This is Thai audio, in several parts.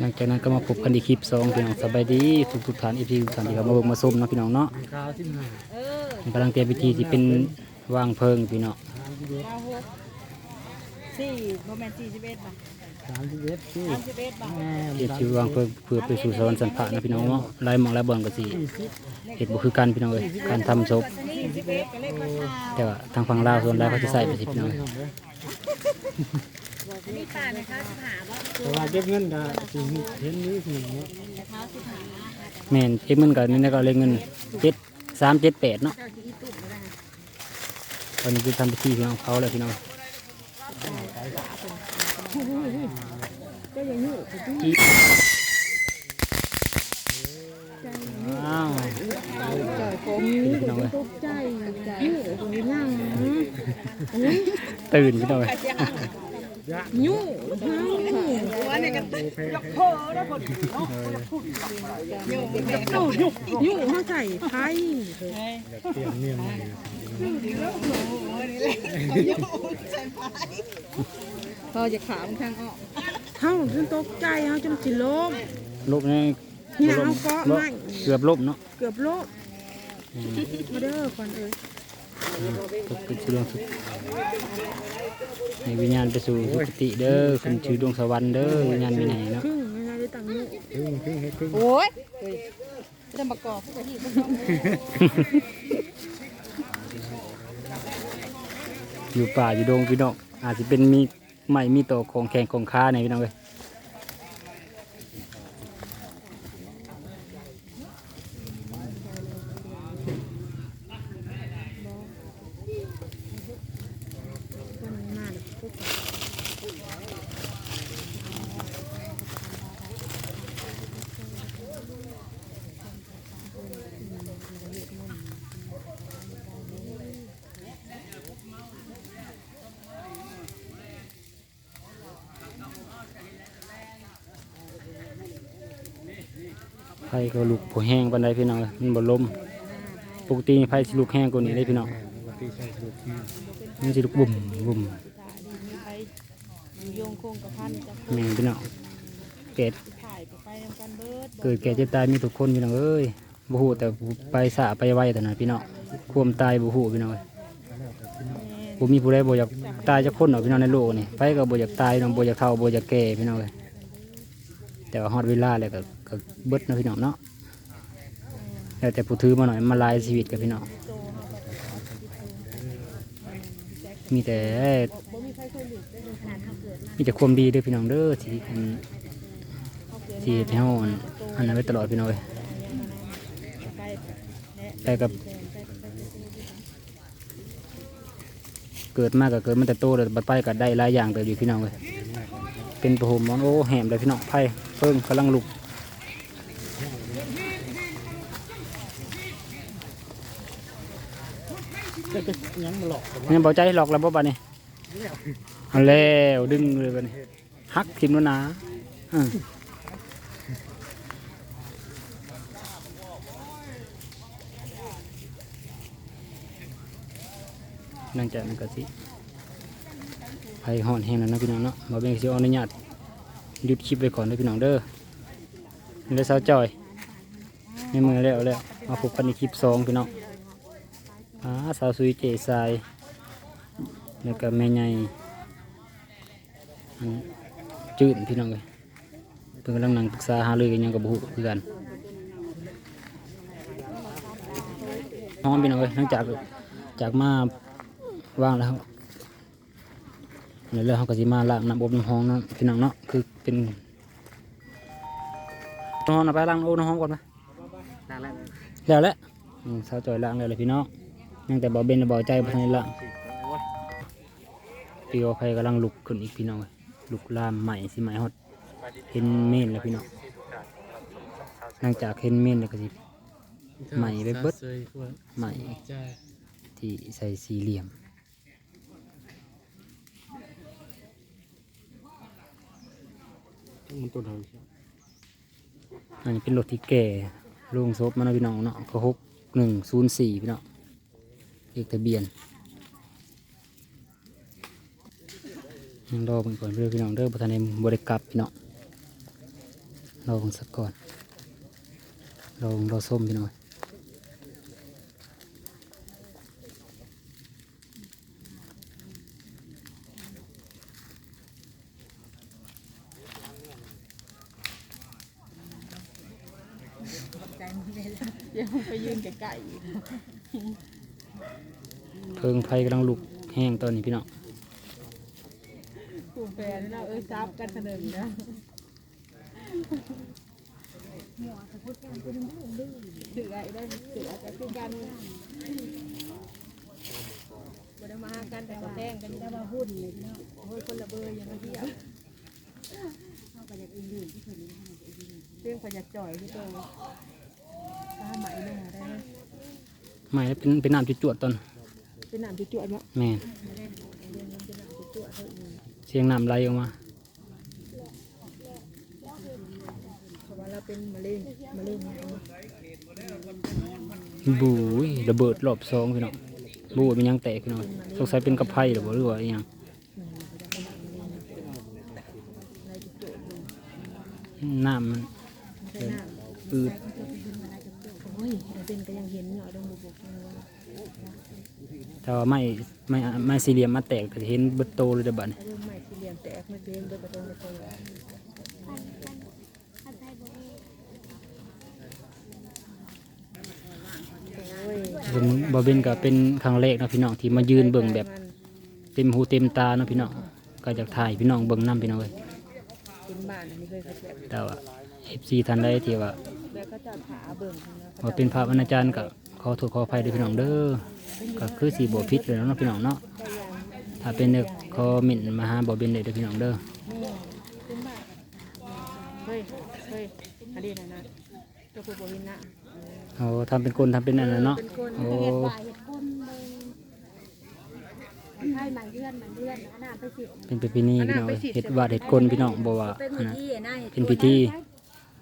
หลังจากนั้นก็มาพบกันในคลิปสองพี่น้องสบายดีทุกทุกๆท่านอีพีทุกท่านที่เขามาเบิ่งมาชมเนาะพี่น้องเนาะข้าวที่มาเออกำลังเตรียมพิธีที่เป็นวางเพลิงพี่น้องเก้าหกสี่โมเมนต์สี่สิบเอ็ดป่ะสามสิบเอ็ดที่สามสิบเอ็ดป่ะแม่เตรียมที่วางเพลิงเพื่อไปสู่สวรรค์สันพระนะพี่น้องเนาะหลายหมองหลายบ่อนก็สิสี่สิบเห็ดบ่คือกันพี่น้องเอ้ยการทำศพสี่สิบเอ็ดก็เลขมาเท้าแต่ว่าทางฝั่งลาวส่วนหลายเขาจะใส่ไปสิพี่น้องเอ้ยมีตาในเท้าสิบหาบ่แต่ว่าเก็บเงินก็สี่เห็นนี้หนึ่งเนาะในเท้าสิบหาแม่นเก็บเงินก็นี่ก็เลยเงินเจ็ดสามเจ็ดแปดเนาะเจ้าที่อีตุ่มก็ได้ตอนนี้คือทำพิธีพี่น้องเขาแล้วพี่น้องก็ยังอยู่อีอ้าวจ่อยผมพี่น้องเอ้ยตกใจใจตรงนี้ย่างตื่นพี่น้องเอ้ย ยุ่งหัวเนี่ยกันยกโพแล้วคนยุ่งยุ่งยุ่งเขาใส่ไพ่เตรียมเนียมพอจะขามข้างออกเท่าจนตกใจเขาจนสิลมลบนี่นี่เอาเกาะไม้เกือบลบเนาะเกือบโลกมาเด้อควันเอ้ย ตกเป็นชื่อดวงสุดให้วิญญาณไปสู่สุคติเด้อขึ้นชื่อดวงสวรรค์เด้อวิญญาณวินัยเนาะครึ่งไม่ได้ตังค์นี่ครึ่งครึ่งให้ครึ่งโอ้ยจะประกอบผู้ที่ผู้อยู่ป่าอยู่ดงพี่น้องอาจจะเป็นมีไม้มีโตอของแข็งของค้าในพี่น้องเลย ไฟก็ลุกผัแห้งปันใดพี่น้องเอ้ยมันบ่ลมปกติไฟสิลุกแห้งกว่านี้เลยพี่น้องแม่ปกติใช้ลูกแม่มันสิลุกบุ่มบุ่มโยงโคงกับพันจะแม่งพี่น้องเกิดถ่ายไปทำกันเบิดเกิดแก่เจ็บตายมีทุกคนพี่น้องเอ้ยบ่ฮู้แต่ไปสะไปไวแต่นั้นพี่น้องความตายบ่ฮู้พี่น้องเอ้ยบ่มีผู้ใดบ่อยากตายจักคนหรอกพี่น้องในโลกนี่ไผก็บ่อยากตายน้องบ่อยากเฒ่าบ่อยากแก่พี่น้องเอ้ย แต่ว่าฮอดเวลาแล้วก็ก็เบิดเนาะพี่น้องเนาะแล้วแต่ผู้ถือมาหน่อยมาลายชีวิตกับพี่น้องมีแต่มีแต่ความดีเด้วยพี่น้องเด้อที่อันที่เฮ็ดให้เฮาอันอันนั้นไว้ตลอดพี่น้องเอ้ยไปแต่กับเกิดมากก็เกิดมาแต่โตเลยบัดไปก็ได้หลายอย่างแต่อยู่พี่น้องเลย เป็นประหมมอนโอ้แหมเลยพี่น้องไผ่เพิ่งกำลังลุกยังมาหลอกกันนี่นเบาใจหลอกแล้วบ่บัดนี้เอาแล้วดึงเลยบัดนี้ฮักทิมแล้วนะอืมหลังจากนั้นก็สิ ไผ่ห่อนแห้งแล้วนะพี่น้องเนาะมาเป็นสิขอนุญาตหยุดคลิปไว้ก่อนเด้อพี่น้องเด้อนี่เลยสาวจอยในมือแล้วแล้วมาพบกันในคลิปสองพี่น้องอ่าสาวสุยเจทรายแล้วก็แม่ใหญ่อันจืดพี่น้องเลยเพิ่งกำลังนั่งปรึกษาหารือกันยังกับบุคือกันนอนพี่น้องเลยหลังจากจากมาว่างแล้ว เดี๋ยวเรื่องเขาก็สิมาล้างน้ำอบน้ำห้องเนาะพี่น้องเนาะคือเป็นน้ำห้องนะไปล้างอบน้ำห้องก่อนไหมนานแล้วแล้วแหละอืมสาวจอยล้างแล้วเลยพี่น้องยังแต่บ่เบนบ่ใจบ่ทันได้ล้างปีว่าไฟกำลังลุกขึ้นอีกพี่น้องเอ้ยลุกลามใหม่สิใหม่ฮอดเห็นเมนแล้วพี่น้องหลังจากเห็นเมนแล้วก็สิใหม่ไปเบิดใหม่ที่ใส่สี่เหลี่ยม มันตัวเดิมอันนี้เป็นรถที่แก่ลงซบมานาะพี่น้องเนาะก็หกหนึ่งศูนย์สี่พี่น้องเลขทะเบียนยังรอเพิ่นก่อนเพื่อพี่น้องเด้อประธานในบริกรพี่น้องรอเบิ่งสักก่อนรอเรอส้มพี่น้อง ดี๋ยวไปยืนไกลเพิงไฟกำลังลุกแห้งตอนนี้พี่น้องๆกูแฟนนะเอ้ยซับกันเสนอนะถือไอ้ได้ถืออาจจะคือกันบ่ได้มาหากันแต่ก็แต้งกันได้มาหุ้นเลยเนาะโอ้ยคนละเบอร์อย่างเดียวเรื่องขยักจ่อยที่ตั วตาไหมเนี่ยได้ไม่เป็นเป็นน้ำจุดจวดๆตอนเป็นน้ำจุ่ๆเนาะแม่นเสียงน้ำไหลออกมาเพราะว่าเราเป็นมะเร็งมะเร็งเนี่ยบูยระเบิดรอบสองพี่น้องบูยมันยังแตกพี่น้องสงสัยเป็นกระไพหรือบ่หรือว่าอหยังน้ำมันใช่น้ำ อืดโอ้ยเราเป็นก็ยังเห็นเนาดงบุบกเลยว่าถ้าว่าไม่ไม่ไม่สี่เหลี่ยมมาแตกก็จะเห็นเบิดโตเลยเด้อบัดนี้เรื่องใหม่ที่เรียนแตกไม่เป็นโดยประตรงประตรงโอ้ยเบิ่งบ่เป็นก็เป็นครั้งแรกเนาะพี่น้องที่มายืนเบิ่งแบบเต็มหูเต็มตาเนาะพี่น้องก็จะถ่ายพี่น้องเบิ่งนํพี่น้องเอ้ยเป็นบ้านอันนี้เคยเขาแต่ว่า FC ท่านใดที่ว่า แล้วก็จะขาเบิ่งนะว่าเป็นภาพอนาจารย์ก็ขอโทษขออภัยด้วยพี่น้องเด้อก็คือสีบ่ผิดเลยเนาะพี่น้องเนาะได้ยังถ้าเป็นเด็กคอมิ่นมาหาบ่เป็นเด็กเด้อพี่น้องเด้อนี่เฮ้ยเฮ้ยอันนี้นะนะเจ้าคุณบวินนะโอ้ทำเป็นคนทำเป็นอันนั้นเนาะเป็นคนโอ้เห็ดวาเห็ดก้นเบิ่งใช่มันเลื่อนมันเลื่อนอันนั้นไปสิเป็นประเพณีพี่น้องเอ้ยเฮ็ดวาดเฮ็ดคนพี่น้องบ่ว่าเป็นอันพินั้นธีนะเห็ดเป็นพิธี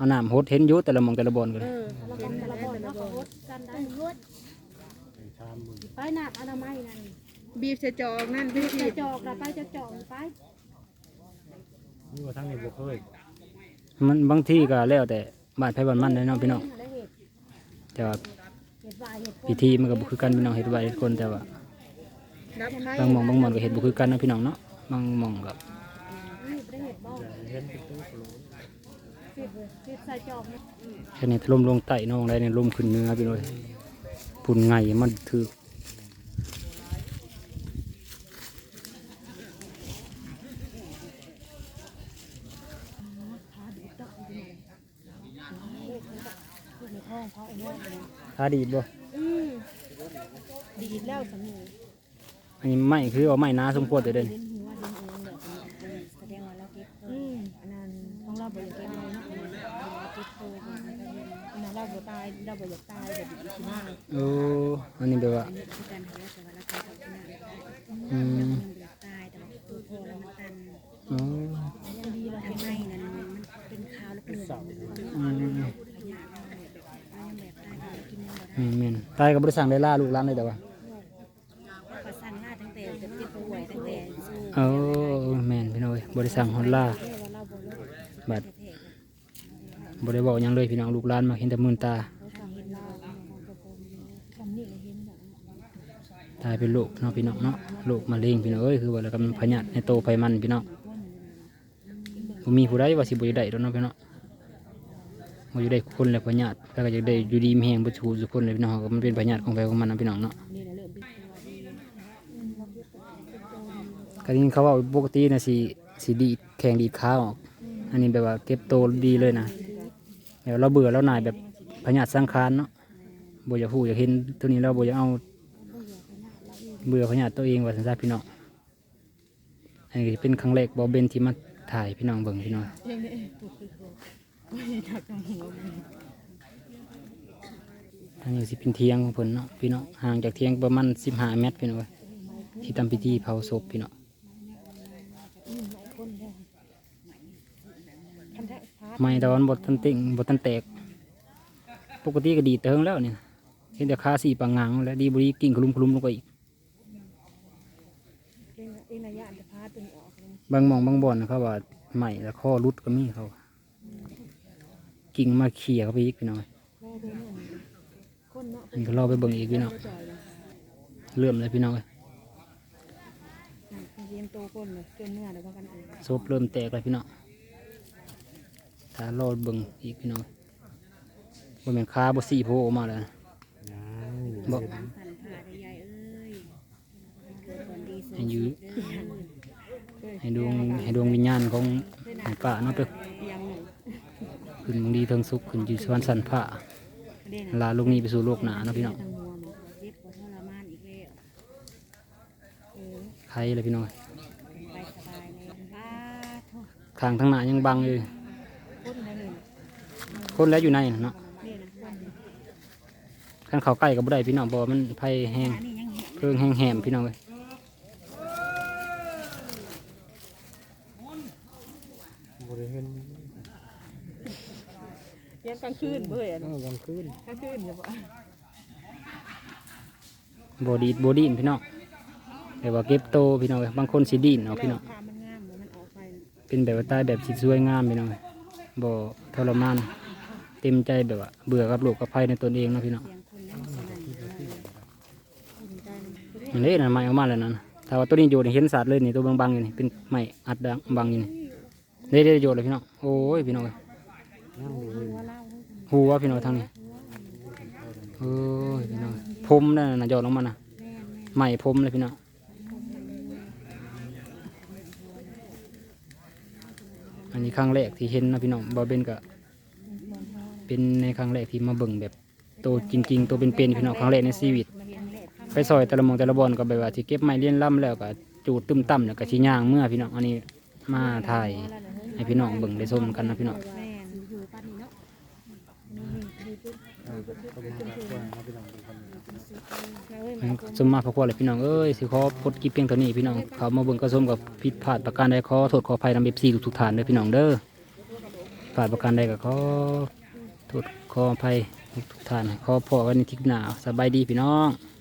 เอาน้ำหดเห็นอยู่แต่ละหมองแต่ละบอนก็เอเลยอแล้วเป็กันนแต่แต่ละละบบนนแต่ละแล้วบก็นรถกันได้รถชามมือไปหนักอนามัยนั่นบีบใส่จอกนั่นพี่จะจอกเราไปจะจอกไปนี่ว่าทั้งนี้บ่เคยมันบางที่ก็แล้วแต่บ้านไผบ้านมันเลยเนาะพี่น้องได้เห็ดแต่ว่าเห็ดวายเห็ดก้พินธีมันก็บ่คือกันพี่น้องเฮ็ดวาดเฮ็ดคนแต่ว่ารับไข่บางหมองบางหมอนก็เฮ็ดบ่คือกันเนาะพี่น้องเนาะบางหมองก็นี่ได้เห็ดบ้องเห็นเป็นตู้ โหลสิบสิบใส่จอกนะแค่นี้ถล่มลงใต้น้องได้เนี่ยลมขึ้นเหนื้อพี่น้อยพุ่นไงมันถือในท้องเขาไอ้เนี่ยเลยขาดีดบ่อืมดีดแล้วสามีอันนี้ไม่คือว่าไม่นาสมควรแต่เด่น ตายเราบ่อยากตายแบบนี้สิมาโอ้อันนี้แบบว่าอันนี้คือการหาแต่ว่าเราเก็บเอาขนาดได้อืมมันอยากตายแต่ว่าตัวโพแล้วมันตันอ๋อยังดีเราทำไมนั่นมันเป็นขาวแล้วเหลืองอืมขยะมันแบบมันยังแบบตายเรากินยังแบบแม่นแม่นตายกับบริษัทได้ล่าลูกหลานเลยแต่ว่าก็สั่งหน้าตั้งแต่จะติดป่วยตั้งแต่สู้โอ้แม่นพี่น้อยบริษัทฮอนล่าเว่าเราบ่เลิกบัดเทศ บ่ได้บอกยังเลยพี่น้องลูกหลานมาเห็นแต่มืนตาตายเป็นโรคเนาะพี่น้องเนาะโรคมะเร็งพี่น้องเอ้ยคือว่าแล้วก็มันพยาธิในโตไฟมันพี่น้องมีผู้ใดว่าสิบ่ได้ดอกเนาะพี่น้องบ่อยู่ได้คนแล้วพยาธิแล้วก็จะได้อยู่ดีมีแฮงบ่ชูทุคนเลยพี่น้องก็มันเป็นพยาธิของไฟของมันนะพี่น้องเนาะนี่นะเริ่มเป็นตัวดีก็ยินเขาว่าปกตินะสิสิดีแข่งดีดขาออก อันนี้แบบว่าเก็บโตดีเลยนะ แบบเราเบื่อแล้วนายแบบพยาสังขารเนาะบ่อยากฮู้อยากเห็นตัวนี้เราบ่อยากเอาเบื่อพยาตัวเองว่าสันซะพี่น้องอันนี้เป็นครั้งแรกบอเบนที่มาถ่ายพี่น้องเบิ่งพี่น้องเองนี่ถูกคือไม่ถักหัวมันนี้สิเป็นเทียงของเพิ่นเนาะพี่น้องห่างจากเทียงประมาณ15เมตรพี่น้องเอ้ยที่ทำพิธีเผาศพพี่น้อง คัน แท้พาดไม่แต่วามันบดทันติ่งบดทันแตก ปกติก็ดีดเติงแล้วเนี่ยเห็นแต่ขาสีปังงางแล้วดีบรีกิ่งคลุมคลุมลงไปอีกเองเองระยะจะพาดตัวนี้ออกเลยบางหมองบางบ่อนเขาว่าใหม่แล้วข้อรุดก็มีเขา กิ่งมาเขี่ยเข้าไปอีกพี่น้องคนเนาะอันก็รอไปเบิ่งอีกพี่น้องจ่อยเลยเริ่มเลยพี่น้องเรียนโตคนเลยเกินเนื้อแล้วก็กันเองซบเริ่มแตกเลยพี่น้อง ถ้ารอเบิ่งอีกพี่น้องบ่แม่นค้าบ่สีโผล่ออกมาแล้วนะยังบ่สันผ่าได้ใหญ่เอ้ยเกิดคนดีสุดให้ยื้อเด้อให้ดวงให้ดวงวิญญาณของของป้าเนาะไปยังหนึ่งขึ้นบางดีเทิงสุขขึ้นอยู่สวรรค์สันผ้าเด่นลาลูกนี้ไปสู่โลกหนาเนาะพี่น้องทางหัวหมอเจ็บปวดทรมานอีกแล้วเออใครเลยพี่น้องไปสบายเลยป้าโทษข้างทั้งหน้ายังบังอยู่คนได้เลย คนแล้วอยู่ในน่ะเนาะนี่นะคนขั้นเขาใกล้ก็บ่ได้พี่น้องเพราะว่ามันไผแห้งอันนี้ยังเห็นเครื่องแห้งแหมพี่น้องเลยบริเห็นเรียนกลางคืนเบื่อเออกลางคืนกลางคืนอย่าบอกบอดีดบอดีนพี่น้องแต่ว่าเก็บโตพี่น้องเอ้ยบางคนสิดีนเอาพี่น้องพามันงามมันออกไปเป็นแบบว่าตายแบบสิสวยงามพี่น้องเอ้ยบ่ทรมาน เต็มใจแบบว่าเบื่อกับโลกกับภัยในตนเองนะพี่น้องเสียงนี้นะไม้ออกมาแล้วนั่นถ้าว่าตัวนี้โยนเห็นสัตว์เลยนี่ตัวบางๆอยู่นี่เป็นไม้อัดดังบังอยู่นี่ได้ได้โยนเลยพี่น้องโอ้ยพี่น้องเอ้ยนั่งอยู่นี่หัวพี่น้องทางนี้โอ้ยพี่น้องผมนั่นนะโยนลงมาน่ะไม้ผมเลยพี่น้องอันนี้ครั้งแรกที่เห็นนะพี่น้องบอเบนก็ เป็นในครั้งแรกที่มาเบิ่งแบบโตจริง ๆ โตเป็นๆพี่น้องครั้งแรกในชีวิต ไปซอยแต่ละหมองแต่ละบอนก็แบบว่าที่เก็บไม้เลี้ยนล่ำแล้วก็จูดตึมต่ำแล้วก็ชี้ย่างเมื่อพี่น้องอันนี้มาถ่ายให้พี่น้องเบิ่งได้ชมกันนะพี่น้องแม่าะอ่าประมาณว่าเอาไปลองดูกันสมมาพระควรเลยพี่น้องเอ้ยสิขอพดคลิปเพียงเท่านี้พี่น้องเขามาเบิ่งก็ชมกับผิดพลาดประการใดขอโทษขออภัยนำเอฟซีทุกๆท่านเด้อพี่น้องเด้อพลาดประการใดก็ขอ โทษขออภัยทุกท่านขอพ่อวันนี้ทิศหนาวสบายดีพี่น้อง